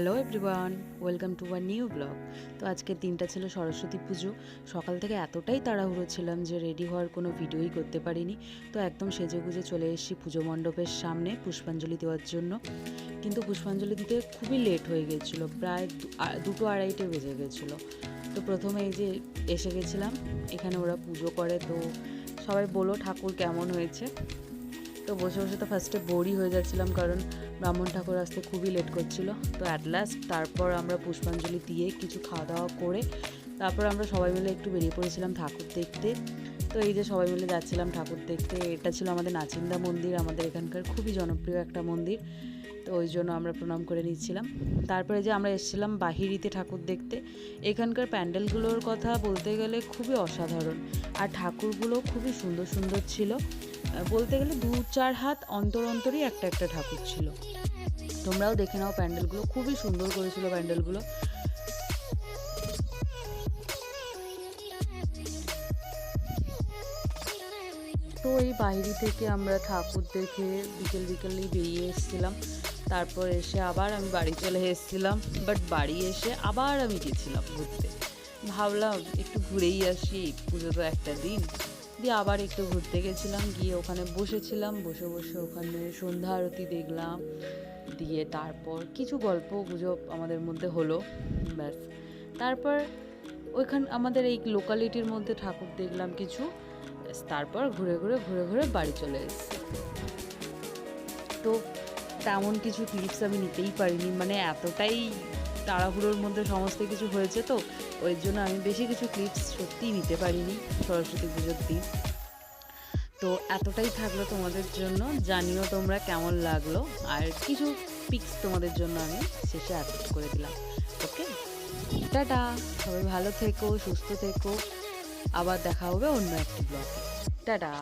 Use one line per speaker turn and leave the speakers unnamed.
Hello everyone welcome to our new blog তো আজকের দিনটা ছিল সরস্বতী পুজো। সকাল থেকে এতটাই তাড়াহুড়ো ছিলাম যে রেডি হওয়ার কোনো ভিডিওই করতে পারিনি। তো একদম সেজে গুজে চলে এসেছি পুজো মণ্ডপের সামনে পুষ্পাঞ্জলি দেওয়ার জন্য। কিন্তু পুষ্পাঞ্জলি দিতে খুবই লেট হয়ে গেছিল, প্রায় দুটো আড়াইটে বেজে গেছিল। তো প্রথমে এই যে এসে গেছিলাম, এখানে ওরা পুজো করে। তো সবাই বলো ঠাকুর কেমন হয়েছে? তো বসে বসে তো ফার্স্টে বোরই হয়ে যাচ্ছিলাম, কারণ ব্রাহ্মণ ঠাকুর আসতে খুবই লেট করছিল। তো অ্যাট লাস্ট তারপর আমরা পুষ্পাঞ্জলি দিয়ে কিছু খাওয়া দাওয়া করে তারপর আমরা সবাই মিলে একটু বেরিয়ে পড়েছিলাম ঠাকুর দেখতে। তো এই যে সবাই মিলে যাচ্ছিলাম ঠাকুর দেখতে, এটা ছিল আমাদের নাচিন্দা মন্দির, আমাদের এখানকার খুবই জনপ্রিয় একটা মন্দির। তো ওই জন্য আমরা প্রণাম করে নিচ্ছিলাম। তারপরে যে আমরা এসেছিলাম বাহিরিতে ঠাকুর দেখতে, এখানকার প্যান্ডেলগুলোর কথা বলতে গেলে খুবই অসাধারণ। আর ঠাকুরগুলো খুবই সুন্দর সুন্দর ছিল। বলতে গেলে দু চার হাত অন্তর অন্তরই একটা একটা ঠাকুর ছিল। তোমরাও দেখে নাও প্যান্ডেলগুলো, খুবই সুন্দর করেছিল প্যান্ডেলগুলো। তো এই বাইরে থেকে আমরা ঠাকুর দেখে বিকেল বিকেলেই বেরিয়ে এসেছিলাম। তারপর এসে আবার আমি বাড়ি চলে এসেছিলাম বাট বাড়ি এসে আবার আমি গেছিলাম ঘুরতে। ভাবলাম একটু ঘুরেই আসি, পুজো তো একটা দিন। দিয়ে আবার একটু ঘুরতে গেছিলাম, গিয়ে ওখানে বসেছিলাম, বসে বসে ওখানে সন্ধ্যা আরতি দেখলাম, দিয়ে তারপর কিছু গল্প গুজব আমাদের মধ্যে হলো, ব্যাস। তারপর ওইখান, আমাদের এই লোকালিটির মধ্যে ঠাকুর দেখলাম কিছু তারপর ঘুরে ঘুরে ঘুরে ঘুরে বাড়ি চলে এসেছি। তো তেমন কিছু ক্লিপস আমি নিতেই পারিনি। মানে এতটাই তাড়াহুড়োর মধ্যে সমস্ত কিছু হয়েছে তো, ওই জন্য আমি বেশি কিছু ক্লিপস সত্যিই নিতে পারিনি সরস্বতী পুজোর দিন। তো এতটাই থাকল তোমাদের জন্য, জানিও তোমরা কেমন লাগল। আর কিছু পিক্স তোমাদের জন্য আমি শেষে আপলোড করে দিলাম ওকে টাটা! সবাই ভালো থেকো, সুস্থ থেকো। আবার দেখা হবে অন্য একটি ব্লগে টাটা!